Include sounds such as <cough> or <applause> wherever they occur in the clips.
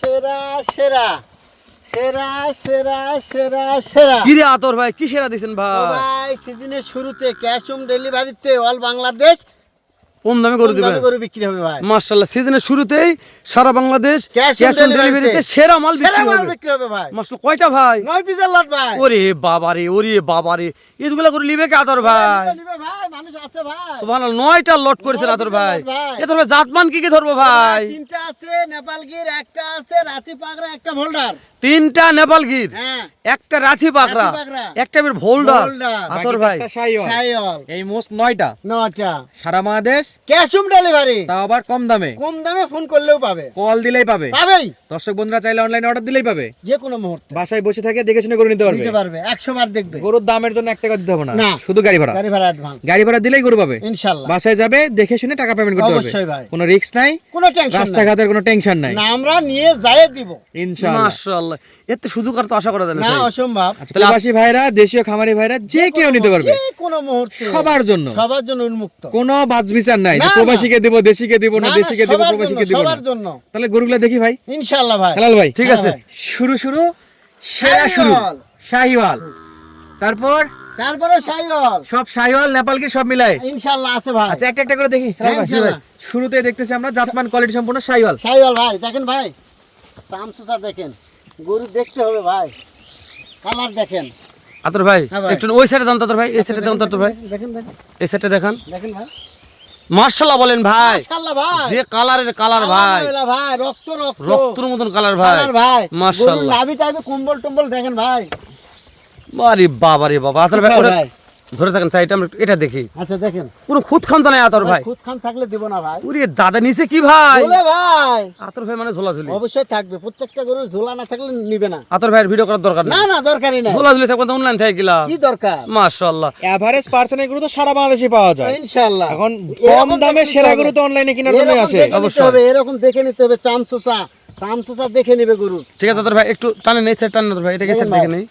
সেরা সেরা। সেরা সেরা সেরা সেরা। কি রে আতর ভাই কি সেরা দিছেন ভাই? ভাই সিজনের শুরুতে ক্যাশ অন ডেলিভারিতে অল বাংলাদেশ কম দামে কম দিবেন? করে বিক্রি হবে ভাই? মাশাআল্লাহ সিজনের শুরুতেই সারা বাংলাদেশ ক্যাশ অন ডেলিভারিতে সেরা মাল বিক্রি মাল হবে। বিক্রি হবে ভাই। মাশাআল্লাহ কয়টা ভাই? নয় পিসের লট ভাই। ওরে বাবারে ওরে বাবারে। এগুলা করে লিবে কে আতর ভাই? নিবে, নিবে ভাই মানুষ আছে ভাই। সুবহানাল্লাহ নয়টা লট করেছেন আতর ভাই। এ ধরবে জাতমান কি কি ধরবো ভাই তিনটা আছে নেপালগির একটা আছে রাতি পাগড়া একটা ভোল্ডার তিনটা নেপাল গির? হ্যাঁ। একটা রাথি পাকড়া একটা বের ভোল্ডার। আতর ভাই। এই মোস্ট নয়টা। নটা সারা বাংলাদেশ। Cash on delivery. তাও আবার কম দামে। কম দামে ফোন করলেও পাবে। কল দিলেই পাবে। পাবেই। দর্শক বন্ধুরা চাইলে অনলাইনে অর্ডার দিলেই পাবে। যে কোনো মুহূর্তে। বাসায় বসে থাকে দেখে শুনে করে নিতে পারবে। দিতে পারবে। একশো বার দেখবে। গরুর দামের জন্য এক টাকা দিতে হবে না। শুধু গাড়ি ভাড়া। গাড়ি ভাড়া অ্যাডভান্স গাড়ি ভাড়া দিলেই গরু পাবে। ইনশাল্লাহ। বাসায় যাবে দেখে শুনে টাকা পেমেন্ট করতে পারবে। অবশ্যই ভাই। কোনো রিস্ক নাই। কোনো টেনশন নাই। রাস্তাঘাটের কোনো টেনশন নাই। না আমরা নিয়ে যাই দিব। ইনশাআল্লাহ মাশাআল্লাহ। এতে সুযোগ আর তো আশা করা যায় না না অসম্ভব। প্রবাসী ভাইরা দেশীয় খামারি ভাইরা যে কেউ নিতে পারবে। কোনো মুহূর্তে। সবার জন্য। সবার জন্য উন্মুক্ত। কোনো বাজ বিচার নাই। যে না, না। প্রবাসীকে দিব দেশিকে দিব না না, না, দেশিকে দিব সবার প্রবাসীকে জন্য, সবার জন্য। তাহলে গরুগুলা দেখি ভাই। ভাই। হেলাল ভাই। ঠিক হ্যাঁ আছে। শুরু শুরু। সেরা শুরু। শাহিওয়াল। তারপর? তারপরে সব শাহিওয়াল নেপালকে সব মিলায়? ইনশাল্লাহ আছে ভাই। আচ্ছা একটা একটা করে দেখি। হ্যাঁ। শুরুতে দেখতেছি আমরা জাতমান কোয়ালিটি সম্পূর্ণ শাহিওয়াল। ভাই দেখেন ভাই। দেখেন। গরু দেখতে হবে ভাই। কালার দেখেন। আতর ভাই হ্যাঁ একটু ওই সাইডে দাম তো আতর ভাই এই সাইডে দাম তো আতর ভাই। দেখেন দেখেন এই সাইডে দেখান। দেখেন ভাই। মার্শাল্লাহ বলেন ভাই। যে কালারের কালার ভাই। ভাই রক্ত রক্ত। রক্তর মতন কালার ভাই। কালার ভাই। মার্শাল্লাহ নাভি টাইপে কম্বল টম্বল দেখেন ভাই। আরে বাবা রে বাবা। আতর ভাই ভাই? ধরে থাকেন সাইডটা আমরা একটু এটা দেখি। আচ্ছা দেখেন। পুরো খুদ খান তো নাই আতর ভাই। খুদ খান থাকলে দিব না ভাই। ওরে দাদা নিচে কি ভাই? বলে ভাই। আতর ভাই মানে ঝোলাঝুলি। অবশ্যই থাকবে প্রত্যেকটা গরু ঝোলা না থাকলে নিবে না। আতর ভাইয়ের ভিডিও করার দরকার না না দরকারই নাই। ঝোলাঝুলি থাকবে অনলাইন থেকে গেলা। কি দরকার? মাশাআল্লাহ। এভারেজ গরু তো সারা বাংলাদেশে পাওয়া যায়। ইনশাআল্লাহ। এখন কম দামে সেরা গরু তো অনলাইনে কেনার জন্য এরকম আসে। দেখে নিতে অবশ্যই। হবে, এরকম দেখে নিতে হবে। চামচোসা চামচোসা দেখে নিবে গরু। ঠিক আছে আতর ভাই একটু টানে নেই টানে আতর ভাই দেখেন সাইড দেখে নেই?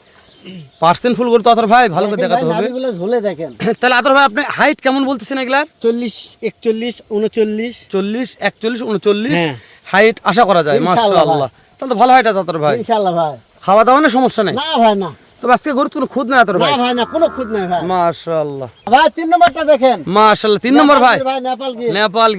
পার্সেন্ট ফুল করতে আতর ভাই ভালো করে দেখাতে হবে। ঝুলে দেখেন। তাহলে আতর ভাই আপনি হাইট কেমন বলতেছেন এগুলার? চল্লিশ একচল্লিশ উনচল্লিশ। চল্লিশ একচল্লিশ উনচল্লিশ? হ্যাঁ। হাইট আশা করা যায় মাশাআল্লাহ। তাহলে তো ভালো হাইট আছে আতর ভাই। ইনশাল্লাহ ভাই। খাওয়া দাওয়া না সমস্যা নেই? না ভাই না। তবে আজকে গরুর কোনো খুদ নাই আতর না ভাই? ভাই না কোনো খুদ নাই ভাই। মাশাআল্লাহ। ভাই তিন নম্বরটা দেখেন। মাশাআল্লাহ তিন নম্বর ভাই। নেপাল গির। নেপাল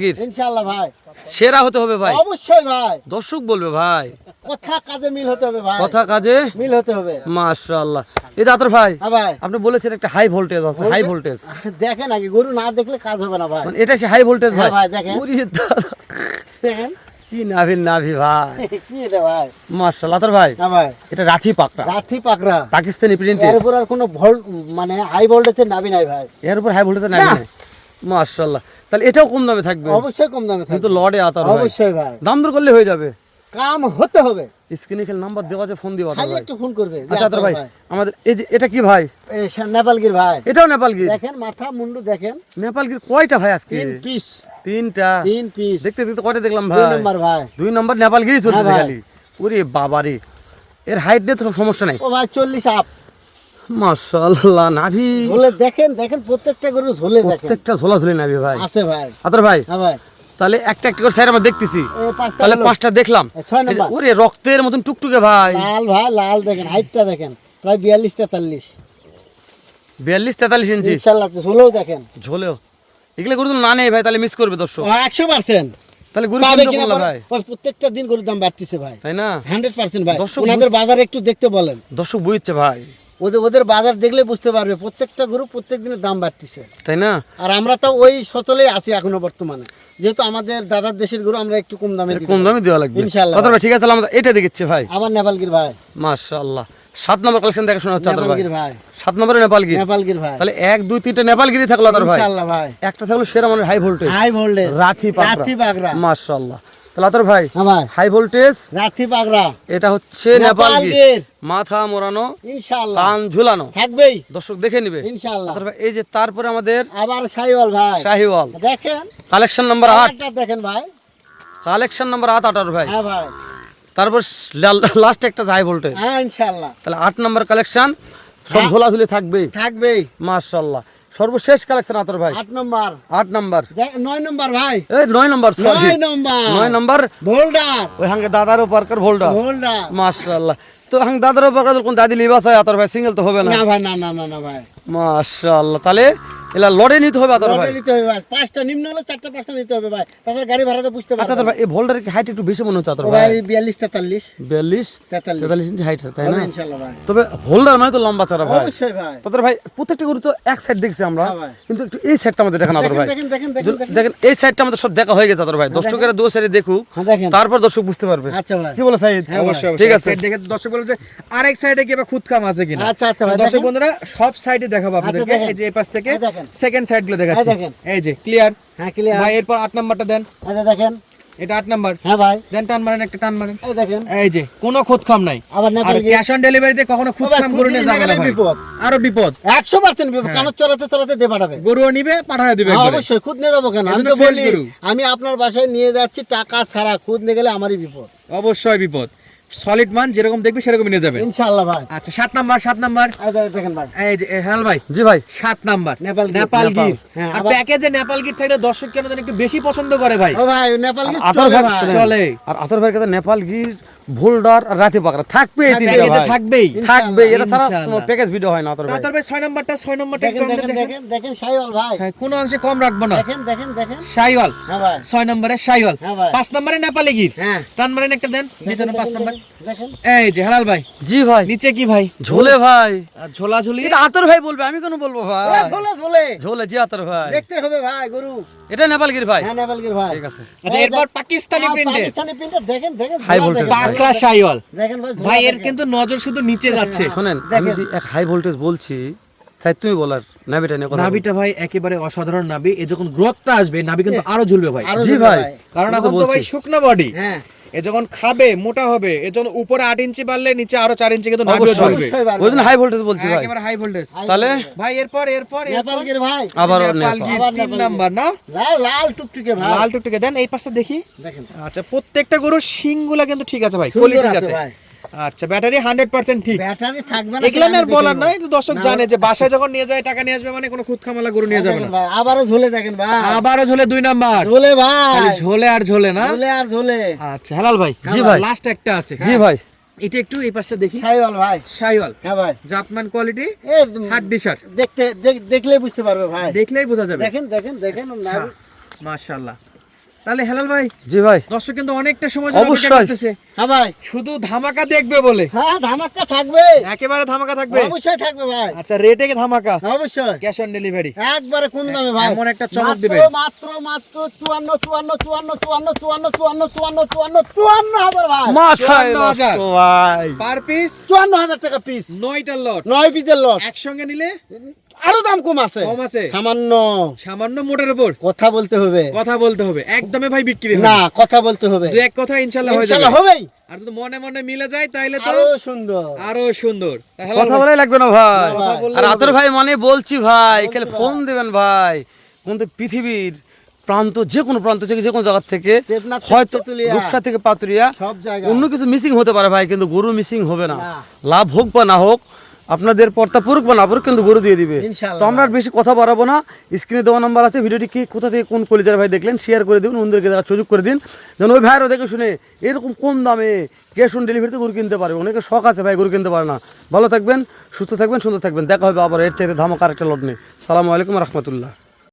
ভাই। সেরা হতে হবে ভাই। অবশ্যই ভাই। দর্শক বলবে ভাই। কথা কাজে মিল হতে হবে ভাই। কথা কাজে মিল হতে হবে। মাশাআল্লাহ। এই ভাই হ্যাঁ ভাই। আপনি বলেছেন একটা হাই ভোল্টেজ আছে হাই ভোল্টেজ <laughs> দেখেন আগে গরু না দেখলে কাজ হবে না ভাই। মানে এটা সে হাই ভোল্টেজ ভাই। ভাই, দেখেন। দেখেন। কি নাভি নাভি ভাই। <laughs> কি রে ভাই? মাশাআল্লাহ আতর ভাই। হ্যাঁ ভাই। এটা রাথি পাকড়া। রাথি পাকড়া। পাকিস্তানি প্রিন্টেড এর। উপর আর কোনো ভোল মানে হাই ভোল্টেজের নাবি নাই ভাই। এর উপর হাই ভোল্টেজ নাভি। নাই। মাশাআল্লাহ। তাহলে এটাও কম দামে থাকবে। অবশ্যই কম দামে কিন্তু থাকবে। লড়ে আতর অবশ্যই ভাই। দাম দর করলে হয়ে যাবে। কাম হতে হবে। স্ক্রিনে খেলে নাম্বার দেওয়া আছে ফোন দিও আতর ভাই। একটু ফোন করবে। আচ্ছা আতর ভাই। আমাদের এই যে এটা কি ভাই? নেপালগির ভাই। এটাও নেপাল গির? দেখেন মাথা মুন্ডু দেখেন। নেপাল গির কয়টা ভাই আজকে? তিন পিস তিনটা। তিন পিস দেখতে দেখতে কয়টা দেখলাম ভাই? দুই নম্বর ভাই। দুই নম্বর নেপাল গিরি চলতেছে হ্যাঁ ভাই। খালি। ওরে বাবারে। এর হাইট নিয়ে তো সমস্যা নাই। ও ভাই চল্লিশ আপ মাশাআল্লাহ নাভি। ঝোলে দেখেন দেখেন প্রত্যেকটা গরু ঝোলে দেখেন। প্রত্যেকটা ঝোলাঝুলি নাভি ভাই। আছে ভাই। আতর ভাই হ্যাঁ ভাই। তাহলে একটা একটা করে স্যার আমরা দেখতেছি। তাহলে পাঁচটা দেখলাম। ওরে রক্তের মতন টুকটুকে ভাই। লাল ভাই লাল দেখেন হাইটটা দেখেন। প্রায় বিয়াল্লিশ তেতাল্লিশ। বিয়াল্লিশ তেতাল্লিশ ইঞ্চি। ঝোলেও দেখেন। ঝোলেও। এগুলো গরু না নেই ভাই তাহলে মিস করবে দর্শক। একশো পার্সেন্ট তাহলে গরু ভাই? প্রত্যেকটা দিন গরুর দাম বাড়তিছে ভাই। তাই না? হান্ড্রেড পার্সেন্ট ভাই। দর্শক বাজার একটু দেখতে বলেন। দর্শক বুঝছে ভাই। ওদের ওদের বাজার দেখলে বুঝতে পারবে প্রত্যেকটা গরু প্রত্যেক দিনের দাম বাড়তিছে। তাই না? আর আমরা তো ওই সচলেই আছি এখনও বর্তমানে। যেহেতু আমাদের দাদার দেশের গরু আমরা একটু কম দামে কম দামে দেওয়া লাগবে। ইনশাআল্লাহ। ঠিক আছে তাহলে আমরা এটা দেখেছি ভাই। আবার নেপালগির ভাই। মাশাআল্লাহ। সাত নম্বর কালেকশন দেখা শোনা হচ্ছে ভাই। নেপালগির ভাই। সাত নম্বরে নেপাল গির নেপালগির ভাই। তাহলে এক দুই তিনটা নেপাল গিরি থাকল ভাই। ইনশাআল্লাহ ভাই। একটা থাকল সেরা মানে হাই ভোল্টেজ হাই ভোল্টেজ রাথি মাশাআল্লাহ। তাহলে ভাই হাই ভোল্টেজ পাগড়া। এটা হচ্ছে নেপাল গির। মাথা মোড়ানো ইনশাআল্লাহ। কান ঝুলানো। থাকবেই। দর্শক দেখে নিবে। ইনশাআল্লাহ। আদর ভাই এই যে তারপরে আমাদের আবার সাইওয়াল ভাই। শাহিওয়াল। দেখেন। কালেকশন নাম্বার আট। দেখেন ভাই। কালেকশন নাম্বার আট আটার ভাই। হ্যাঁ ভাই। তারপর লাস্ট একটা হাই ভোল্টেজ হ্যাঁ ইনশাআল্লাহ। তাহলে আট নম্বর কালেকশন সব হ্যাঁ। ঝোলাঝুলি থাকবেই। থাকবেই। মাশাল্লাহ সর্বশেষ কালেকশন আতর ভাই। আট নম্বর। আট নাম্বার। দেখ- নয় নম্বর ভাই। এই নয় নাম্বার sorry। নয় নম্বর। নয় নাম্বার। ভোল্ডার ওই হাঙ্গে দাদার উপর ভোল্ডা ভোল্ডার মাশাআল্লাহ। তো হাঙ্গে দাদার উপর কোন দাদি লিবাস আতর ভাই সিঙ্গেল তো হবে না। না ভাই না না না না ভাই। মাশাআল্লাহ। তাহলে এলা লড়ে নিতে হবে আতর ভাই। নিতে হবে ভাই। পাঁচটা নিম্ন হলে চারটা পাঁচটা নিতে হবে ভাই। তাছাড়া গাড়ি ভাড়াতে বুঝতে আচ্ছা পারবে ভাই এই কি হাইট একটু বেশি মনে হচ্ছে আতর ও ভাই ভাই? বিয়াল্লিশ তেতাল্লিশ। বিয়াল্লিশ তেতাল্লিশ। তেতাল্লিশ ইঞ্চি হাইট তাই না? হবে ইনশাল্লাহ ভাই। তবে হোল্ডার মানে তো লম্বা চড়া ভাই। অবশ্যই ভাই। তাদের ভাই প্রত্যেকটা গরু তো এক সাইড দেখছি আমরা হ্যাঁ কিন্তু একটু এই সাইডটা আমাদের দেখান আদর ভাই। দেখেন দেখেন দেখেন এই সাইডটা আমাদের সব দেখা হয়ে গেছে আদর ভাই। দর্শকেরা দু সাইডে দেখুক হ্যাঁ তারপর দর্শক বুঝতে পারবে। আচ্ছা ভাই। কি বলো সাইদ? হ্যাঁ, অবশ্যই ঠিক আছে। দর্শক বলবে যে আরেক সাইডে কি আবার খুদকাম আছে কিনা? আচ্ছা, আচ্ছা ভাই, দর্শক বন্ধুরা সব সাইডে দেখাবো আপনাদেরকে। এই যে এই পাশ থেকে। সেকেন্ড সাইডগুলো দেখাচ্ছি। এই যে ক্লিয়ার হ্যাঁ ক্লিয়ার ভাই এরপর আট নাম্বারটা দেন। আচ্ছা দেখেন। এটা আট নাম্বার। হ্যাঁ ভাই। দেন টান মারেন একটা টান মারেন। এই দেখেন। এই যে কোনো খুদখাম নাই। আবার না আর ক্যাশ অন ডেলিভারিতে কখনো খুদ গরু নিয়ে নিয়ে যাবে না। বিপদ। আরও বিপদ। একশো পার্সেন্ট কানত চড়াতে চড়াতে দে পাঠাবে? গরুও নিবে পাঠায় দিবে হ্যাঁ, অবশ্যই। খুদ নিয়ে যাব কেন? আমি তো বলি আমি আপনার বাসায় নিয়ে যাচ্ছি টাকা ছাড়া। খুদ নিয়ে গেলে আমারই বিপদ। অবশ্যই বিপদ। সলিড মান যেরকম দেখবে সেরকম নিয়ে যাবে। ইনশাআল্লাহ ভাই। আচ্ছা সাত নাম্বার সাত নাম্বার। এই দেখেন- ভাই। এই যে হেলাল ভাই। জি ভাই। সাত নাম্বার। নেপাল গির। নেপাল। গির। হ্যাঁ, আর প্যাকেজে নেপাল গির থাকলে দর্শক কেন জানি একটু বেশি পছন্দ করে ভাই। ও ভাই নেপাল গির চলে ভাই ভাই। চলে। আর আতর ভাইয়ের কাছে নেপাল গির ভোল্ডার রাতে পাকড়া। থাকবে এই তিনটা ভাই। থাকবেই। থাকবে এটা ছাড়া কোনো প্যাকেজ ভিডিও হয় না তোর ভাই। ভাই ছয় নাম্বারটা ছয় নাম্বারটা দেখেন একটু দেখেন দেখেন ভাই। হ্যাঁ কোনো অংশে কম রাখব না। দেখেন দেখেন দেখেন। শাইওয়াল হ্যাঁ ভাই। ছয় নম্বরে শাইওয়াল হ্যাঁ ভাই। পাঁচ নম্বরে নেপালি গির। হ্যাঁ। টান মারেন একটা দেন পাঁচ দেখেন, নম্বর। দেখেন। এই যে হেলাল ভাই। জি ভাই। নিচে কি ভাই? ঝোলে ভাই। আর ঝোলা ঝুলি হ্যাঁ। এটা আতর ভাই বলবে আমি কেন বলব ভাই? ঝোলে ঝোলে। ঝোলে জি আতর ভাই। দেখতে হবে ভাই গরু। এটা নেপাল গির ভাই। হ্যাঁ নেপাল গির ভাই। ঠিক আছে। আচ্ছা এরপর পাকিস্তানি প্রিন্টে পাকিস্তানি প্রিন্টার দেখেন দেখেন দেখেন, ভাই। পাকড়া শাইওয়াল। দেখেন ভাই ভাই এর কিন্তু নজর শুধু নিচে যাচ্ছে। শোনেন আমি। যদি এক হাই ভোল্টেজ বলছি তাই তুমি বলার নাবিটা নিয়ে কথা। নাভিটা ভাই একেবারে অসাধারণ নাভি এ যখন গ্রোথটা আসবে নাভি কিন্তু আরও ঝুলবে ভাই। জি ভাই। কারণ এখন তো ভাই। শুকনো বডি হ্যাঁ। এ যখন খাবে মোটা হবে এ যখন উপরে আট ইঞ্চি বাড়লে নিচে আরও চার ইঞ্চি কিন্তু। ওই জন্য হাই ভোল্টেজ বলছি ভাই। একেবারে হাই ভোল্টেজ তাহলে? ভাই এরপর এরপর নেপাল গির ভাই। আবার নেপাল। নেপাল গির তিন নাম্বার না? লাল লাল টুকটুকে ভাই। লাল টুকটুকে। দেন এই পাশটা দেখি। দেখেন। আচ্ছা প্রত্যেকটা গরুর শিংগুলা কিন্তু ঠিক আছে ভাই কোয়ালিটি আছে আছে। ভাই। আচ্ছা ব্যাটারি হান্ড্রেড পার্সেন্ট ঠিক। ব্যাটারি থাকবে না এগুলা আর বলার তো দর্শক জানে যে বাসায় যখন নিয়ে যায় টাকা নিয়ে আসবে মানে কোনো খুদ খামালা গরু নিয়ে যাবে না। আবারও ঝোলে দেখেন ভাই। আবারও ঝোলে দুই নাম্বার। ঝোলে ভাই। খালি ঝোলে আর ঝোলে না? ঝোলে আর ঝোলে। আচ্ছা হেলাল ভাই। জি ভাই। লাস্ট একটা আছে। জি ভাই। এটা একটু এই পাশটা দেখি। সাইওয়াল ভাই। শাইওয়াল। হ্যাঁ ভাই। জাতমান কোয়ালিটি ডিশার দেখতে দেখলেই বুঝতে পারবে ভাই। দেখলেই বোঝা যাবে। দেখেন দেখেন দেখেন আচ্ছা। মাশাআল্লাহ। তাহলে হেলাল ভাই জি ভাই। দর্শক কিন্তু অনেকটা সময় ধরে অপেক্ষা করতেছে। হ্যাঁ ভাই। শুধু ধামাকা দেখবে বলে। হ্যাঁ ধামাকা থাকবে। একেবারে ধামাকা থাকবে। অবশ্যই থাকবে ভাই। আচ্ছা রেটে কি ধামাকা? হ্যাঁ, অবশ্যই। ক্যাশ অন ডেলিভারি একবারে কোন দামে ভাই। এমন একটা চমক দিবে মাত্র মাত্র 54 54 54 54 54 54 54 54 54 হাজার ভাই। মাথায় ভাই। পার পিস 54000 টাকা পিস নয়টা লট নয় পিসের লট একসঙ্গে নিলে? আরও দাম কম আছে। কম আছে? সামান্য। সামান্য মোটের উপর? কথা বলতে হবে। কথা বলতে হবে। একদমে ভাই বিক্রি না কথা বলতে হবে। দু এক কথা ইনশাল্লাহ হয়ে যাবে। ইনশাআল্লাহ হবেই। আর যদি মনে মনে মিলে যায় তাইলে তো আরও সুন্দর। আরও সুন্দর। কথা বলাই লাগবে না ভাই। আর। আতর ভাই মানে বলছি ভাই খালি ফোন দেবেন ভাই। কিন্তু পৃথিবীর প্রান্ত যে কোনো প্রান্ত থেকে যে কোনো জায়গা থেকে হয়তো। রূপসা থেকে পাতুরিয়া অন্য কিছু মিসিং হতে পারে ভাই কিন্তু গরু মিসিং হবে না। লাভ হোক বা না হোক আপনাদের পর্তা পুরুক বা না পুরুক কিন্তু গরু দিয়ে দিবে। তো আমরা আর বেশি কথা বাড়াবো না। স্ক্রিনে দেওয়া নাম্বার আছে ভিডিওটি কি কোথা থেকে কোন কলিজার ভাই দেখলেন শেয়ার করে দিন অন্যদেরকে দেখা সুযোগ করে দিন। যেন ওই ভাইয়েরও দেখে শুনে এরকম কম দামে ক্যাশ অন ডেলিভারিতে গরু কিনতে পারবে অনেকে শখ আছে ভাই গরু কিনতে পারে না। ভালো থাকবেন সুস্থ থাকবেন সুন্দর থাকবেন। দেখা হবে আবার এর চাইতে ধামাকার একটা লট নেই সালামু আলাইকুম রহমতুল্লাহ।